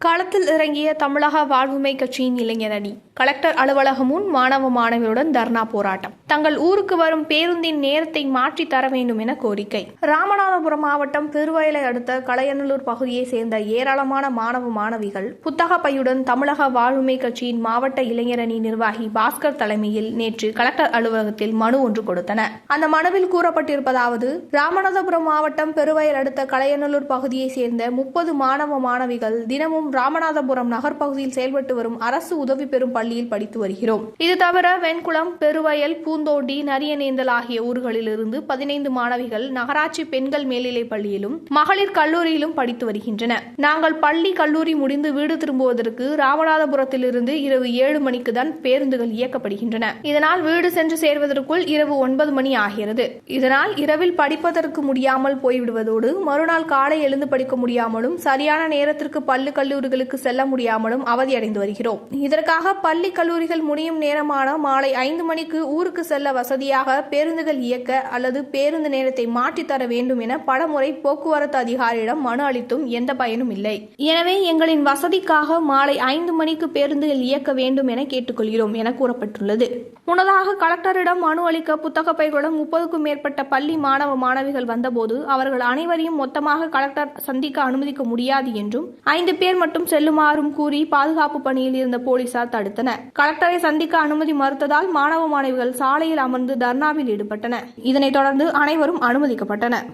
களத்தில் இறங்கிய தமிழக வாழ்வுமை கட்சியின் இளைஞர் அணி. கலெக்டர் அலுவலகம் முன் மாணவ மாணவியுடன் தர்ணா போராட்டம். தங்கள் ஊருக்கு வரும் பேருந்தின் நேரத்தை மாற்றி தர வேண்டும் என கோரிக்கை. ராமநாதபுரம் மாவட்டம் பெருவயலை அடுத்த கலையநல்லூர் பகுதியை சேர்ந்த ஏராளமான மாணவ மாணவிகள் புத்தக பையுடன் தமிழக வாழ்வுமை கட்சியின் மாவட்ட இளைஞர் அணி நிர்வாகி பாஸ்கர் தலைமையில் நேற்று கலெக்டர் அலுவலகத்தில் மனு ஒன்று கொடுத்தனர் அந்த மனுவில் கூறப்பட்டிருப்பதாவது ராமநாதபுரம் மாவட்டம் பெருவயல் அடுத்த கலையநல்லூர் பகுதியை சேர்ந்த முப்பது மாணவ மாணவிகள் தினமும் ராமநாதபுரம் நகர் பகுதியில் செயல்பட்டு வரும் அரசு உதவி பெறும் பள்ளியில் படித்து வருகிறோம். இது தவிர வெண்குளம் பெருவயல் பூந்தோண்டி நரியநேந்தல் ஆகிய ஊர்களிலிருந்து பதினைந்து மாணவிகள் நகராட்சி பெண்கள் மேல்நிலைப் பள்ளியிலும் மகளிர் கல்லூரியிலும் படித்து வருகின்றன. நாங்கள் பள்ளி கல்லூரி முடிந்து வீடு திரும்புவதற்கு ராமநாதபுரத்திலிருந்து இரவு ஏழு மணிக்கு தான் பேருந்துகள் இயக்கப்படுகின்றன. இதனால் வீடு சென்று சேர்வதற்குள் இரவு ஒன்பது மணி ஆகிறது. இதனால் இரவில் படிப்பதற்கு முடியாமல் போய்விடுவதோடு மறுநாள் காலை எழுந்து படிக்க முடியாமலும் சரியான நேரத்திற்கு பள்ளி கல்லூரிகளுக்கு செல்ல முடியாமலும் அவதியடைந்து வருகிறோம். இதற்காக பள்ளி கல்லூரிகள் முடியும் நேரமான மாலை ஐந்து மணிக்கு ஊருக்கு செல்ல வசதியாக பேருந்துகள் இயக்க அல்லது பேருந்து நேரத்தை மாற்றித்தர வேண்டும் என பலமுறை போக்குவரத்து அதிகாரியிடம் மனு அளித்தும் எந்த பயனும் இல்லை. எனவே எங்களின் வசதிக்காக மாலை ஐந்து மணிக்கு பேருந்துகள் இயக்க வேண்டும் என கேட்டுக்கொள்கிறோம் என கூறப்பட்டுள்ளது. முன்னதாக கலெக்டரிடம் மனு அளிக்க புத்தக பைகளுடன் முப்பதுக்கும் மேற்பட்ட பள்ளி மாணவ மாணவிகள் வந்தபோது அவர்கள் அனைவரையும் மொத்தமாக கலெக்டர் சந்திக்க அனுமதிக்க முடியாது என்றும் ஐந்து பேர் மட்டும் செல்லுமாறும் கூறி பாதுகாப்பு பணியில் இருந்த போலீசார் தடுத்தனர் கலெக்டரை சந்திக்க அனுமதி மறுத்ததால் மாணவ மாணவிகள் சாலையில் அமர்ந்து தர்ணாவில் ஈடுபட்டனர். இதனைத் தொடர்ந்து அனைவரும் அனுமதிக்கப்பட்டனர்.